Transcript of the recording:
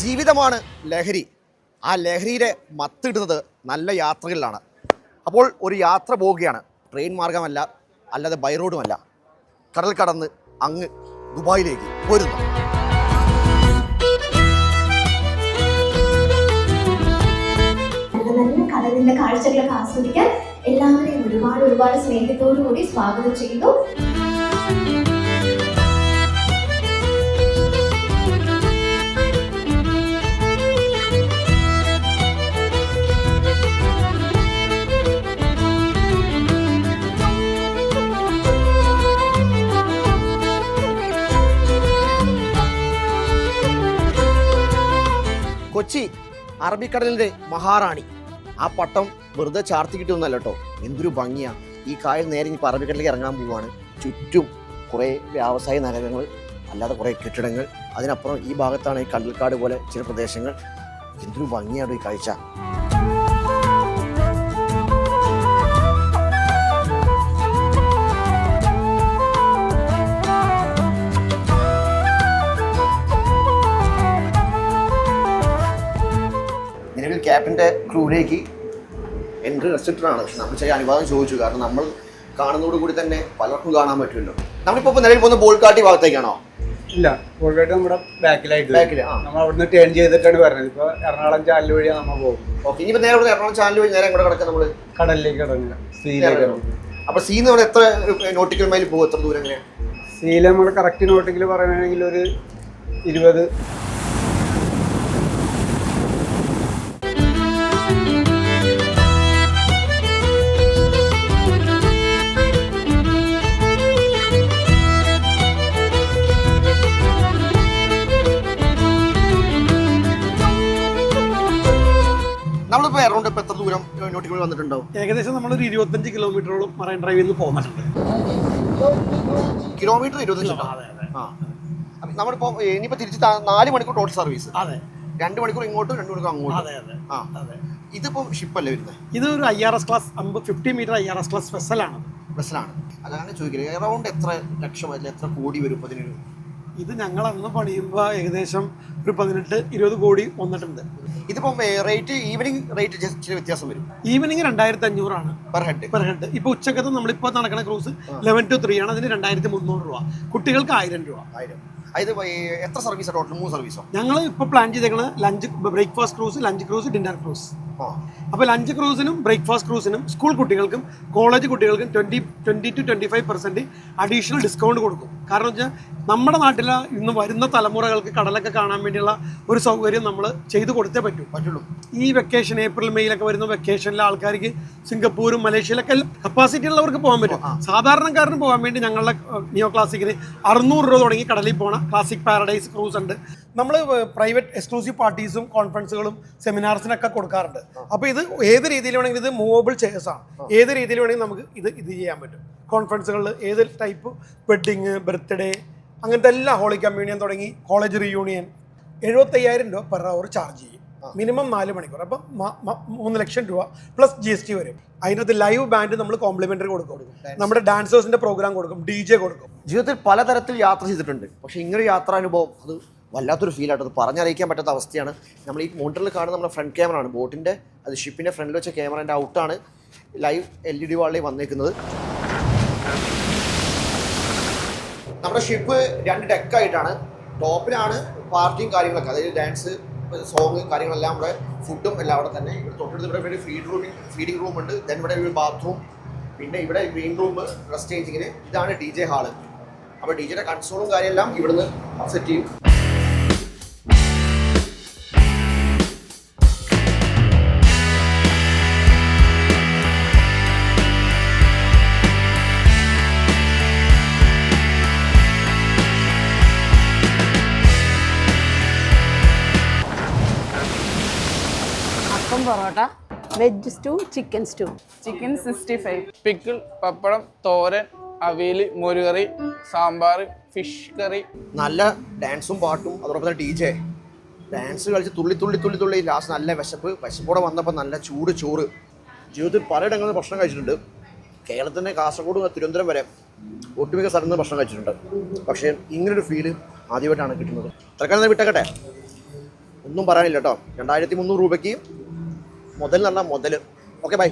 ജീവിതമാണ് ലഹരി. ആ ലഹരിയുടെ മത്തിടുന്നത് നല്ല യാത്രകളിലാണ്. അപ്പോൾ ഒരു യാത്ര പോവുകയാണ്. ട്രെയിൻ മാർഗമല്ല അല്ലാതെ ബൈ റോഡുമല്ല കടൽ കടന്ന് അങ്ങ് ദുബായിലേക്ക് പോരുന്നു. കടലിന്റെ കാഴ്ചകളൊക്കെ ആസ്വദിക്കാൻ എല്ലാവരെയും ഒരുപാട് ഒരുപാട് സ്നേഹത്തോടു കൂടി സ്വാഗതം ചെയ്യുന്നു. കൊച്ചി അറബിക്കടലിന്റെ മഹാറാണി. ആ പട്ടം വെറുതെ ചാർത്തി കിട്ടുന്നല്ല കേട്ടോ എന്തൊരു ഭംഗിയാ. ഈ കായൽ നേരെ ഇനി അറബിക്കടലിലേക്ക് ഇറങ്ങാൻ പോവാണ്. ചുറ്റും കുറേ വ്യാവസായ നഗരങ്ങൾ അല്ലാതെ കുറേ കെട്ടിടങ്ങൾ. അതിനപ്പുറം ഈ ഭാഗത്താണ് ഈ കടൽക്കാട് പോലെ ചില പ്രദേശങ്ങൾ. എന്തൊരു ഭംഗിയാണ് ഈ കാഴ്ച. ക്യാബിന്റെ ക്രൂവിലേക്ക് എൻട്രി റെസ്ട്രിക്റ്റഡാണ്. നമ്മൾ ചെറിയ അനുവാദം ചോദിച്ചു. കാരണം നമ്മൾ കാണുന്നതോട് കൂടി തന്നെ പലർക്കും കാണാൻ പറ്റുമല്ലോ. നമ്മളിപ്പോൾ നിലവിൽ പോകുന്ന ബോൾക്കാട്ടി ഭാഗത്തേക്കാണോ? ഇല്ല. ബോൾക്കാട്ടി നമ്മുടെ ബാക്കിലായിട്ട്. ബാക്കിൽ നമ്മൾ അവിടുന്ന് ടേൺ ചെയ്തിട്ടാണ് പറഞ്ഞത് ഇപ്പോൾ എറണാകുളം ചാനൽ വഴിയാണ് നമ്മൾ പോകും ഓക്കെ ഇനിയിപ്പോൾ നേരെ ഇവിടെ എറണാകുളം ചാനൽ വഴി നേരെ ഇവിടെ കിടക്കാം നമ്മൾ കടലിലേക്ക് കിടക്കുക സീലേക്ക് അപ്പോൾ അപ്പോൾ സീന്ന് ഇവിടെ എത്ര നോട്ടിക്കൽ മൈൽ പോകും എത്ര ദൂരം എങ്ങനെയാണ് സീല നമ്മൾ കറക്റ്റ് നോട്ടിക്കൽ പറയുകയാണെങ്കിൽ ഒരു ഇരുപത് നമ്മളിപ്പോൾ എറൗണ്ട് ഇപ്പൊ എത്ര ദൂരം നോട്ടിക്കുമ്പോൾ വന്നിട്ടുണ്ടാവും? ഏകദേശം നമ്മളൊരു ഇരുപത്തഞ്ച് കിലോമീറ്ററോളം മറൈൻ ഡ്രൈവിൽ നിന്ന് പോകുന്നുണ്ട്. കിലോമീറ്റർ ഇരുപത്തഞ്ച് നമ്മളിപ്പോ ഇനിയിപ്പോ തിരിച്ച് നാല് മണിക്കൂർ ടോട്ടൽ സർവീസ്. അതെ. രണ്ട് മണിക്കൂർ ഇങ്ങോട്ടും രണ്ട് മണിക്കൂർ അങ്ങോട്ടും. ആ. ഇതിപ്പം ഷിപ്പല്ലേ വരുന്നത് ഇത് ഒരു ഐ ആർ എസ് ക്ലാസ് അമ്പത് fifty metre I R S class സ്പെഷ്യലാണ് ബസ്സിലാണ് അതാണ് ചോദിക്കുന്നത് എറൗണ്ട് എത്ര ലക്ഷം അല്ലെങ്കിൽ എത്ര കോടി വരും ഇതിനൊരു ഇത് ഞങ്ങൾ അന്ന് പണിയുമ്പോൾ ഏകദേശം ഒരു പതിനെട്ട് ഇരുപത് കോടി വന്നിട്ടുണ്ട്. ഇതിപ്പം റേറ്റ് ഈവനിങ് റേറ്റ് ചില വ്യത്യാസം വരും. ഈവനിങ് രണ്ടായിരത്തി അഞ്ഞൂറാണ് പെർ ഹെഡ് പെർ ഹെഡ് ഇപ്പൊ ഉച്ചക്കത്ത് നമ്മളിപ്പോൾ നടക്കുന്ന ക്രൂസ് ലെവൻ ടു ത്രീ ആണ്. അതിന് രണ്ടായിരത്തി മുന്നൂറ് രൂപ. കുട്ടികൾക്ക് ആയിരം രൂപ. ആയിരം. എത്ര സർവീസ് ടോട്ടൽ മൂന്ന് സർവീസോ ഞങ്ങൾ ഇപ്പോൾ പ്ലാൻ ചെയ്തേക്കുന്നത് lunch breakfast cruise lunch cruise dinner cruise അപ്പോൾ ലഞ്ച് ക്രൂസിനും ബ്രേക്ക്ഫാസ്റ്റ് ക്രൂസിനും സ്കൂൾ കുട്ടികൾക്കും കോളേജ് കുട്ടികൾക്കും twenty twenty to twenty five percent additional discount കൊടുക്കും. കാരണം വെച്ചാൽ നമ്മുടെ നാട്ടിൽ ഇന്ന് വരുന്ന തലമുറകൾക്ക് കടലൊക്കെ കാണാൻ വേണ്ടിയുള്ള ഒരു സൗകര്യം നമ്മൾ ചെയ്തു കൊടുത്തേ പറ്റൂ. പറ്റുള്ളൂ. ഈ വെക്കേഷൻ ഏപ്രിൽ മെയ്യിലൊക്കെ വരുന്ന വെക്കേഷനിലെ ആൾക്കാർക്ക് സിംഗപ്പൂരും മലേഷ്യയിലൊക്കെ കപ്പാസിറ്റി ഉള്ളവർക്ക് പോകാൻ പറ്റും. സാധാരണക്കാരന് പോകാൻ വേണ്ടി ഞങ്ങളുടെ നിയോ ക്ലാസിക്കിന് അറുന്നൂറ് രൂപ തുടങ്ങി കടലിൽ പോണ ക്ലാസിക് പാരഡൈസ് ക്രൂസ് ഉണ്ട്. നമ്മൾ പ്രൈവറ്റ് എക്സ്ക്ലൂസീവ് പാർട്ടീസും കോൺഫറൻസുകളും സെമിനാർസിനൊക്കെ കൊടുക്കാറുണ്ട്. അപ്പോൾ ഇത് ഏത് രീതിയിൽ വേണമെങ്കിലും ഇത് മൂവബിൾ ചെയർസാണ് ഏത് രീതിയിൽ വേണമെങ്കിലും നമുക്ക് ഇത് ഇത് ചെയ്യാൻ പറ്റും. കോൺഫറൻസുകളിൽ ഏത് ടൈപ്പ് വെഡിങ് ബർത്ത്ഡേ അങ്ങനത്തെ എല്ലാ ഹോളി കമ്മ്യൂണിയൻ തുടങ്ങി കോളേജ് റീയൂണിയൻ എഴുപത്തയ്യായിരം രൂപ പെർ അവർ ചാർജ് ചെയ്യും. മിനിമം നാല് മണിക്കൂർ. അപ്പം മൂന്ന് ലക്ഷം രൂപ പ്ലസ് ജി എസ് ടി വരും. അതിനകത്ത് ലൈവ് ബാൻഡ് നമ്മൾ കോംപ്ലിമെന്ററി കൊടുക്കും. നമ്മുടെ ഡാൻസേഴ്സിന്റെ പ്രോഗ്രാം കൊടുക്കും. ഡി ജെ കൊടുക്കും. ജീവിതത്തിൽ പലതരത്തിൽ യാത്ര ചെയ്തിട്ടുണ്ട്. പക്ഷെ ഇങ്ങനെ യാത്രാനുഭവം അത് വല്ലാത്തൊരു ഫീൽ ആയിട്ട് അത് പറഞ്ഞറിയിക്കാൻ പറ്റാത്ത അവസ്ഥയാണ്. നമ്മൾ ഈ മോണിറ്ററിൽ കാണുന്ന നമ്മുടെ ഫ്രണ്ട് ക്യാമറ ആണ്. ബോട്ടിന്റെ അത് ഷിപ്പിന്റെ ഫ്രണ്ടിൽ വെച്ച ക്യാമറേന്റെ ഔട്ടാണ് ലൈവ് എൽ ഇ ഡി വാളിൽ വന്നേക്കുന്നത്. നമ്മുടെ ഷിപ്പ് രണ്ട് ഡെക്കായിട്ടാണ് ടോപ്പിലാണ് പാർട്ടിയും കാര്യങ്ങളൊക്കെ. അതായത് ഡാൻസ് സോങ് കാര്യങ്ങളെല്ലാം ഇവിടെ ഫുഡും എല്ലാം അവിടെ തന്നെ. ഇവിടെ തൊട്ടടുത്ത് ഇവിടെ ഒരു ഫീഡ് റൂമിങ് ഫീഡിംഗ് റൂം ഉണ്ട്. ദെൻ ഇവിടെ ഒരു ബാത്റൂം പിന്നെ ഇവിടെ ഗ്രീൻ റൂം റെസ്റ്റ് ചേഞ്ചിങ്ങിന് ഇതാണ് ഡി ജെ ഹാൾ അപ്പോൾ ഡി ജെയുടെ കൺസോളും കാര്യമെല്ലാം ഇവിടുന്ന് സെറ്റ് ചെയ്യും. അപ്പം porotta veg stew chicken stew. Chicken sixty five. Pickle pappadam thoran avial മോരുകറി സാമ്പാർ ഫിഷ് കറി. നല്ല ഡാൻസും പാട്ടും അതോടൊപ്പം തന്നെ ഡി ജെ. ഡാൻസ് കളിച്ച് തുള്ളി തുള്ളി തുള്ളി തുള്ളി ലാസ്റ്റ് നല്ല വിശപ്പ്. വിശപ്പോടെ വന്നപ്പോൾ നല്ല ചൂട് ചോറ്. ജീവിതത്തിൽ പലയിടങ്ങളിൽ ഭക്ഷണം കഴിച്ചിട്ടുണ്ട്. കേരളത്തിന്റെ കാസർഗോഡ് മുതൽ തിരുവനന്തപുരം വരെ ഒട്ടുമിക്ക സ്ഥലത്ത് നിന്ന് ഭക്ഷണം കഴിച്ചിട്ടുണ്ട്. പക്ഷേ ഇങ്ങനൊരു ഫീൽ ആദ്യമായിട്ടാണ് കിട്ടുന്നത്. തൽക്കാലം ഞാൻ വിട്ടേക്കട്ടെ. ഒന്നും പറയാനില്ല കേട്ടോ. രണ്ടായിരത്തി മുന്നൂറ് രൂപയ്ക്ക് മുതൽ എന്ന് പറഞ്ഞാൽ മുതൽ ഓക്കെ ബൈ